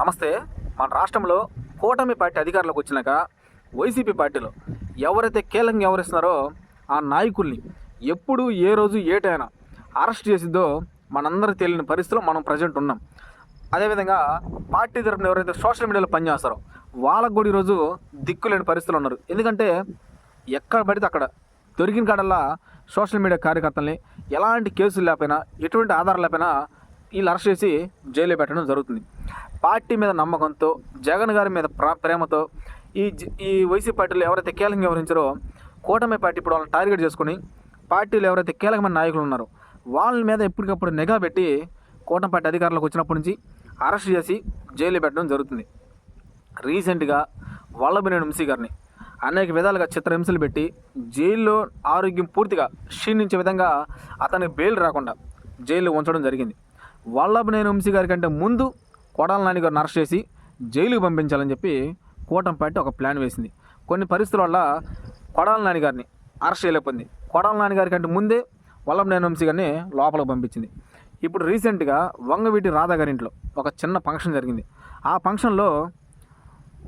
నమస్తే. మన రాష్ట్రంలో కూటమి పార్టీ అధికారంలోకి వచ్చినాక వైసీపీ పార్టీలో ఎవరైతే కీలకంగా వ్యవహరిస్తున్నారో ఆ నాయకుల్ని ఎప్పుడు ఏ రోజు ఏటైనా అరెస్ట్ చేసిద్దో మనందరికి తెలియని పరిస్థితిలో మనం ప్రజెంట్ ఉన్నాం. అదేవిధంగా పార్టీ తరఫున ఎవరైతే సోషల్ మీడియాలో పనిచేస్తారో వాళ్ళకు కూడా ఈరోజు దిక్కులేని పరిస్థితులు ఉన్నారు. ఎందుకంటే ఎక్కడ పడితే అక్కడ దొరికిన కాడల్లా సోషల్ మీడియా కార్యకర్తల్ని ఎలాంటి కేసులు లేకపోయినా ఎటువంటి ఆధారాలు లేకపోయినా వీళ్ళు అరెస్ట్ చేసి జైల్లో పెట్టడం జరుగుతుంది. పార్టీ మీద నమ్మకంతో జగన్ గారి మీద ప్రేమతో ఈ జ- ఈ వైసీపీ పార్టీలో ఎవరైతే కీలకంగా వ్యవహరించారో కూటమి పార్టీ ఇప్పుడు వాళ్ళని టార్గెట్ చేసుకుని పార్టీలో ఎవరైతే కీలకమైన నాయకులు ఉన్నారో వాళ్ళ మీద ఎప్పటికప్పుడు నిఘా పెట్టి కూటమి పార్టీ అధికారులకు వచ్చినప్పటి నుంచి అరెస్ట్ చేసి జైలు పెట్టడం జరుగుతుంది. రీసెంట్గా వల్లభనేని వంశీ గారిని అనేక విధాలుగా చిత్రహింసలు పెట్టి జైల్లో ఆరోగ్యం పూర్తిగా క్షీణించే విధంగా అతనికి బెయిల్ రాకుండా జైల్లో ఉంచడం జరిగింది. వల్లభనేని వంశీ గారి కంటే ముందు కొడాల నాని గారిని అరెస్ట్ చేసి జైలుకి పంపించాలని చెప్పి కూటమి పార్టీ ఒక ప్లాన్ వేసింది. కొన్ని పరిస్థితుల వల్ల కొడాల నాని గారిని అరెస్ట్ చేయలేకపోయింది. కొడాల నాని గారి కంటే ముందే వల్లభనేని వంశీ గారిని లోపలికి పంపించింది. ఇప్పుడు రీసెంట్గా వంగవీటి రాధా గారి ఇంట్లో ఒక చిన్న ఫంక్షన్ జరిగింది. ఆ ఫంక్షన్లో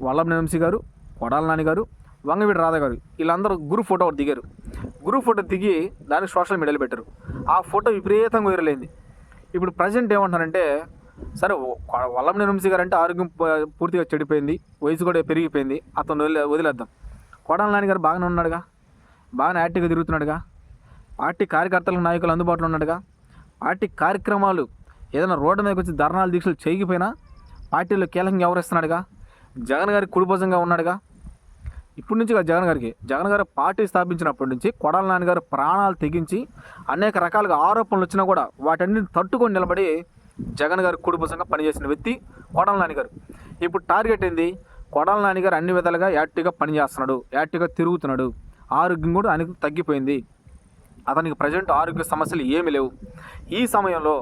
వల్లభనేని వంశీ గారు కొడాల నాని గారు వంగవీడి రాధా గారు వీళ్ళందరూ గురు ఫోటో ఒకటి దిగారు. గ్రూప్ ఫోటో దిగి దాన్ని సోషల్ మీడియాలో పెట్టారు. ఆ ఫోటో విపరీతంగా వైరలైంది ఇప్పుడు ప్రజెంట్ ఏమంటున్నారంటే సరే వల్లభనేని వంశీ గారు అంటే ఆరోగ్యం ప- పూర్తిగా చెడిపోయింది వయసు కూడా పెరిగిపోయింది అతను వదిలే వదిలేద్దాం. కొడాల నాని గారు బాగానే ఉన్నాడుగా బాగానే యాక్టివ్గా తిరుగుతున్నాడుగా పార్టీ కార్యకర్తలకు నాయకులు అందుబాటులో ఉన్నాడుగా పార్టీ కార్యక్రమాలు ఏదైనా రోడ్డు మీదకి వచ్చి ధర్నాలు దీక్షలు చేయకపోయినా పార్టీలో కీలకంగా వ్యవహరిస్తున్నాడుగా జగన్ గారి కుడిభుజంగా ఉన్నాడుగా ఇప్పటి నుంచి జగన్ గారికి. జగన్ గారు పార్టీ స్థాపించినప్పటి నుంచి కొడాల నాన్నగారు ప్రాణాలు తెగించి అనేక రకాలుగా ఆరోపణలు వచ్చినా కూడా వాటన్నిటిని తట్టుకొని నిలబడి జగన్ గారు కుటుంబసంగా పనిచేసిన వ్యక్తి కొడాల నాన్నగారు. ఇప్పుడు టార్గెట్ ఏంది? కొడాల నాన్నగారు అన్ని విధాలుగా యాక్టివ్గా పనిచేస్తున్నాడు. యాక్టివ్గా తిరుగుతున్నాడు. ఆరోగ్యం కూడా ఆయనకు తగ్గిపోయింది. అతనికి ప్రజెంట్ ఆరోగ్య సమస్యలు ఏమీ లేవు. ఈ సమయంలో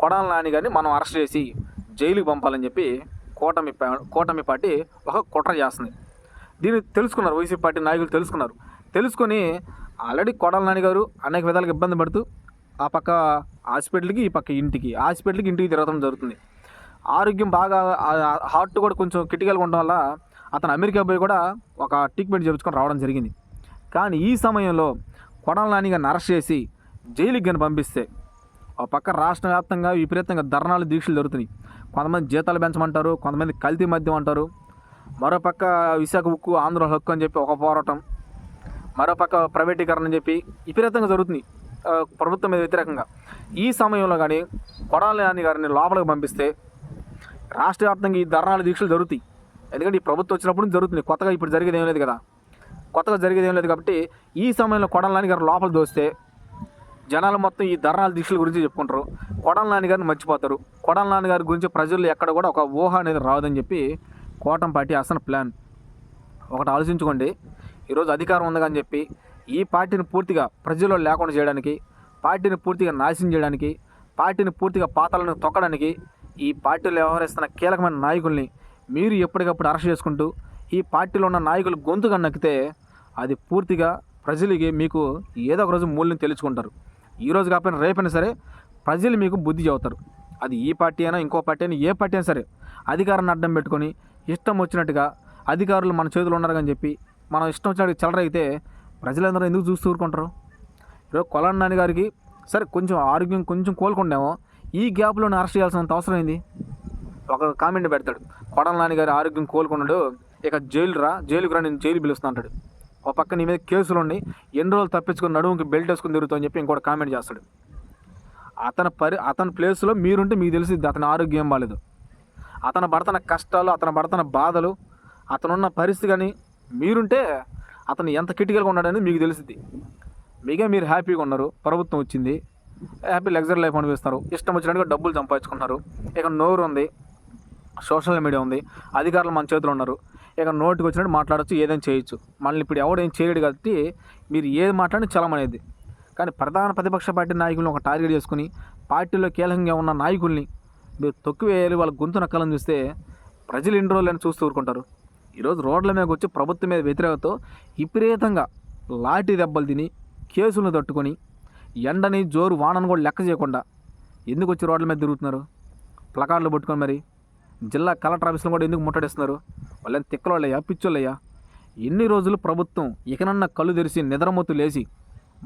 కొడాల నాని గారిని మనం అరెస్ట్ చేసి జైలుకి పంపాలని చెప్పి కూటమి కూటమి పార్టీ ఒక కుట్ర చేస్తుంది. దీన్ని తెలుసుకున్నారు వైసీపీ పార్టీ నాయకులు తెలుసుకున్నారు. తెలుసుకొని ఆల్రెడీ కొడాల నాని గారు అనేక విధాలుగా ఇబ్బంది పడుతూ ఆ పక్క హాస్పిటల్కి ఈ పక్క ఇంటికి హాస్పిటల్కి ఇంటికి తిరగడం జరుగుతుంది. ఆరోగ్యం బాగా హార్ట్ కూడా కొంచెం క్రిటికల్గా ఉండడం వల్ల అతను అమెరికా పోయి కూడా ఒక ట్రీట్మెంట్ చేయించుకొని రావడం జరిగింది. కానీ ఈ సమయంలో కొడాల నానిగా గారిని అరెస్ట్ చేసి జైలుకి కానీ పంపిస్తే ఆ పక్క రాష్ట్ర వ్యాప్తంగా విపరీతంగా ధర్నాలు దీక్షలు జరుగుతున్నాయి. కొంతమంది జీతాలు పెంచమంటారు కొంతమంది కల్తీ మద్యం అంటారు. మరోపక్క విశాఖ ఉక్కు ఆంధ్ర హక్కు అని చెప్పి ఒక పోరాటం మరోపక్క ప్రైవేటీకరణ అని చెప్పి విపరీతంగా జరుగుతుంది ప్రభుత్వం మీద వ్యతిరేకంగా. ఈ సమయంలో కానీ కొడాలి గారిని లోపలికి పంపిస్తే రాష్ట్ర వ్యాప్తంగా ఈ ధర్నాలు దీక్షలు జరుగుతాయి. ఎందుకంటే ఈ ప్రభుత్వం వచ్చినప్పుడు జరుగుతుంది కొత్తగా ఇప్పుడు జరిగేది ఏం లేదు కదా. కొత్తగా జరిగేది ఏం లేదు కాబట్టి ఈ సమయంలో కొడాలి నాని గారు లోపల దోస్తే జనాలు మొత్తం ఈ ధర్నాల దీక్షల గురించి చెప్పుకుంటారు. కొడాల నాన్నగారిని మర్చిపోతారు. కొడాల నాన్నగారి గారి గురించి ప్రజల్లో ఎక్కడ కూడా ఒక ఊహ అనేది రావదని చెప్పి కోటం పార్టీ అసలు ప్లాన్. ఒకటి ఆలోచించుకోండి. ఈరోజు అధికారం ఉందని చెప్పి ఈ పార్టీని పూర్తిగా ప్రజల్లో లేకుండా చేయడానికి పార్టీని పూర్తిగా నాశనం చేయడానికి పార్టీని పూర్తిగా పాతాలను తొక్కడానికి ఈ పార్టీలో వ్యవహరిస్తున్న కీలకమైన నాయకుల్ని మీరు ఎప్పటికప్పుడు అరెస్ట్ చేసుకుంటూ ఈ పార్టీలో ఉన్న నాయకులు గొంతుగా నక్కితే అది పూర్తిగా ప్రజలకి మీకు ఏదో ఒక రోజు మూల్యం తెలుసుకుంటారు. ఈరోజు కాకపోయినా రేపైనా సరే ప్రజలు మీకు బుద్ధి చెబుతారు అది ఈ పార్టీ అయినా ఇంకో పార్టీ అయినా ఏ పార్టీ అయినా సరే అధికారాన్ని అడ్డం పెట్టుకొని ఇష్టం వచ్చినట్టుగా అధికారులు మన చేతులు ఉన్నారు అని చెప్పి మనం ఇష్టం వచ్చినట్టు చెలరైతే ప్రజలందరూ ఎందుకు చూస్తూ ఊరుకుంటారు? ఈరోజు కొలాన్ నాని గారికి సరే కొంచెం ఆరోగ్యం కొంచెం కోలుకుండామో ఈ గ్యాప్లోనే అరెస్ట్ చేయాల్సినంత అవసరం ఏంది? ఒక కామెంట్ పెడతాడు. కొడల నాని గారి ఆరోగ్యం కోలుకున్నాడు ఇక జైలు రా జైలుకు రా నేను జైలు పిలుస్తున్నాడు అంటాడు. ఒక పక్క నీ మీద కేసులు ఉండి ఎన్ని రోజులు తప్పించుకుని నడుముకి బెల్ట్ వేసుకుని తిరుగుతావు అని చెప్పి ఇంకోటి కామెంట్ చేస్తాడు. అతని పరి అతని ప్లేస్లో మీరుంటే మీకు తెలిసింది అతని ఆరోగ్యం బాగాలేదు అతను పడుతున్న కష్టాలు అతను పడుతున్న బాధలు అతనున్న పరిస్థితి కానీ మీరుంటే అతను ఎంత క్రిటికల్గా ఉన్నాడని మీకు తెలిసింది మీకే మీరు హ్యాపీగా ఉన్నారు ప్రభుత్వం వచ్చింది హ్యాపీ లగ్జరీ లైఫ్ అనిపిస్తున్నారు ఇష్టం వచ్చినట్టుగా డబ్బులు సంపాదించుకుంటున్నారు ఇక నోరు ఉంది సోషల్ మీడియా ఉంది అధికారులు మన చేతిలో ఉన్నారు ఇక నోటికి వచ్చినట్టు మాట్లాడచ్చు ఏదైనా చేయొచ్చు. మళ్ళీ ఇప్పుడు ఎవడు ఏం చేయడు కాబట్టి మీరు ఏది మాట్లాడి చలం అనేది. కానీ ప్రధాన ప్రతిపక్ష పార్టీ నాయకులను ఒక టార్గెట్ చేసుకుని పార్టీలో కీలకంగా ఉన్న నాయకుల్ని మీరు తొక్కివేయాలి వాళ్ళ గొంతు నక్కలను చూస్తే ప్రజలు ఎన్ని రోజులని చూస్తూ ఊరుకుంటారు. ఈరోజు రోడ్ల మీద వచ్చి ప్రభుత్వం మీద వ్యతిరేకతతో విపరీతంగా లాఠీ దెబ్బలు తిని కేసులను తట్టుకొని ఎండని జోరు వానను కూడా లెక్క చేయకుండా ఎందుకు వచ్చి రోడ్ల మీద తిరుగుతున్నారు? ప్లకార్డులు పట్టుకొని మరి జిల్లా కలెక్టర్ ఆఫీసులు కూడా ఎందుకు ముట్టడిస్తున్నారు? వాళ్ళని తిక్కలోళ్ళయ్యా పిచ్చోళ్ళయ్యా ఎన్ని రోజులు ప్రభుత్వం ఇకనన్న కళ్ళు తెరిచి నిద్రమొత్తు లేచి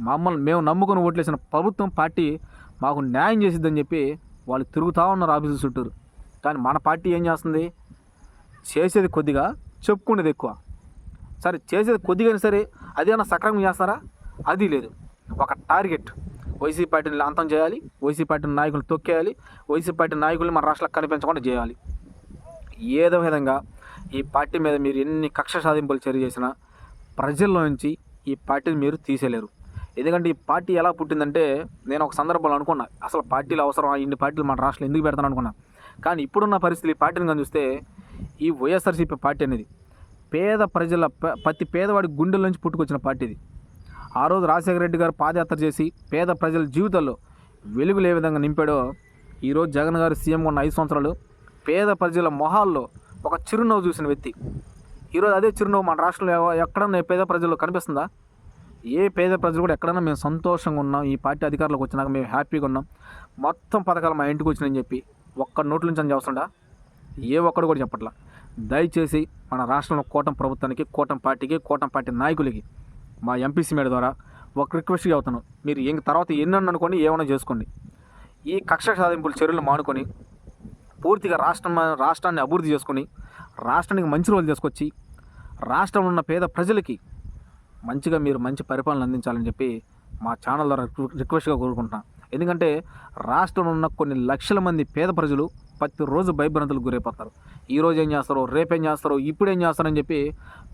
మమ్మల్ని మేము నమ్ముకొని ఓట్లేసిన ప్రభుత్వం పార్టీ మాకు న్యాయం చేసిద్దని చెప్పి వాళ్ళు తిరుగుతూ ఉన్నారు ఆఫీసు చుట్టూరు. కానీ మన పార్టీ ఏం చేస్తుంది? చేసేది కొద్దిగా చెప్పుకునేది ఎక్కువ. సరే చేసేది కొద్దిగా సరే అదేమన్నా సక్రమంగా చేస్తారా? అది లేదు. ఒక టార్గెట్. వైసీపీ పార్టీని అంతం చేయాలి వైసీపీ పార్టీ నాయకులు తొక్కేయాలి వైసీపీ పార్టీ నాయకులు మన రాష్ట్రాలకు కనిపించకుండా చేయాలి. ఏదో విధంగా ఈ పార్టీ మీద మీరు ఎన్ని కక్ష సాధింపులు చర్య చేసినా ప్రజల్లో నుంచి ఈ పార్టీని మీరు తీసేయలేరు. ఎందుకంటే ఈ పార్టీ ఎలా పుట్టిందంటే నేను ఒక సందర్భంలో అనుకున్నా అసలు పార్టీలు అవసరం ఇన్ని పార్టీలు మన రాష్ట్రంలో ఎందుకు పెడతాను అనుకున్నా. కానీ ఇప్పుడున్న పరిస్థితులు ఈ పార్టీని కానీ చూస్తే ఈ వైఎస్ఆర్సీపీ పార్టీ అనేది పేద ప్రజల ప్రతి పేదవాడి గుండెల నుంచి పుట్టుకొచ్చిన పార్టీ ఇది ఆ రోజు రాజశేఖర రెడ్డి గారు పాదయాత్ర చేసి పేద ప్రజల జీవితాల్లో వెలుగులు ఏ విధంగా నింపాడో ఈరోజు జగన్ గారు సీఎంగా ఉన్న ఐదు సంవత్సరాలు పేద ప్రజల మొహాల్లో ఒక చిరునవ్వు చూసిన వ్యక్తి. ఈరోజు అదే చిరునవ్వు మన రాష్ట్రంలో ఎక్కడన్నా పేద ప్రజల్లో కనిపిస్తుందా? ఏ పేద ప్రజలు కూడా ఎక్కడైనా మేము సంతోషంగా ఉన్నాం ఈ పార్టీ అధికారులకు వచ్చినాక మేము హ్యాపీగా ఉన్నాం. మొత్తం పథకాలు మా ఇంటికి వచ్చినాయని చెప్పి ఒక్క నోట్ల నుంచి అని అవసరం ఏ ఒక్కడు కూడా చెప్పట్లా. దయచేసి మన రాష్ట్రంలో కూటమి ప్రభుత్వానికి కూటమి పార్టీకి కూటమి పార్టీ నాయకులకి మా ఎంపీసీ మేడ ద్వారా ఒక రిక్వెస్ట్గా అవుతాను మీరు ఇంక తర్వాత ఎన్నెన్న అనుకోండి ఏమైనా చేసుకోండి. ఈ కక్ష సాధింపుల చర్యలు మానుకొని పూర్తిగా రాష్ట్రం రాష్ట్రాన్ని అభివృద్ధి చేసుకొని రాష్ట్రానికి మంచి రోజులు తీసుకొచ్చి రాష్ట్రంలో ఉన్న పేద ప్రజలకి మంచిగా మీరు మంచి పరిపాలన అందించాలని చెప్పి మా ఛానల్ ద్వారా రిక్వెస్ట్గా కోరుకుంటున్నాను ఎందుకంటే రాష్ట్రంలో ఉన్న కొన్ని లక్షల మంది పేద ప్రజలు ప్రతిరోజు భయభ్రాంతులకు గురైపోతారు. ఈ రోజు ఏం చేస్తారో రేపేం చేస్తారో ఇప్పుడు ఏం చేస్తారని చెప్పి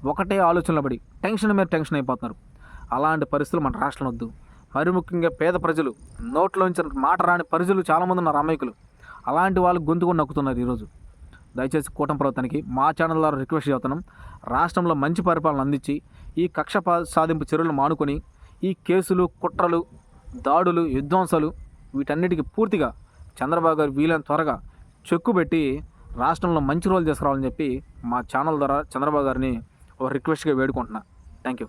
ఒకటే ఆలోచనలు పడి టెన్షన్ మీద టెన్షన్ అయిపోతున్నారు. అలాంటి పరిస్థితులు మన రాష్ట్రంలో వద్దు. మరి ముఖ్యంగా పేద ప్రజలు నోట్లోంచి మాట రాని ప్రజలు చాలామంది ఉన్నారు అమాయకులు. అలాంటి వాళ్ళు గొంతు కూడా నొక్కుతున్నారు ఈరోజు. దయచేసి కూటమి ప్రభుత్వానికి మా ఛానల్ ద్వారా రిక్వెస్ట్ చేస్తున్నాం. రాష్ట్రంలో మంచి పరిపాలన అందించి ఈ కక్ష సాధింపు చర్యలు మానుకొని ఈ కేసులు కుట్రలు దాడులు విధ్వంసాలు వీటన్నిటికీ పూర్తిగా చంద్రబాబు గారు వీలైన త్వరగా చెక్కు పెట్టి రాష్ట్రంలో మంచి రోజులు తీసుకురావాలని చెప్పి మా ఛానల్ ద్వారా చంద్రబాబు గారిని ఒక రిక్వెస్ట్గా వేడుకుంటున్నా. Thank you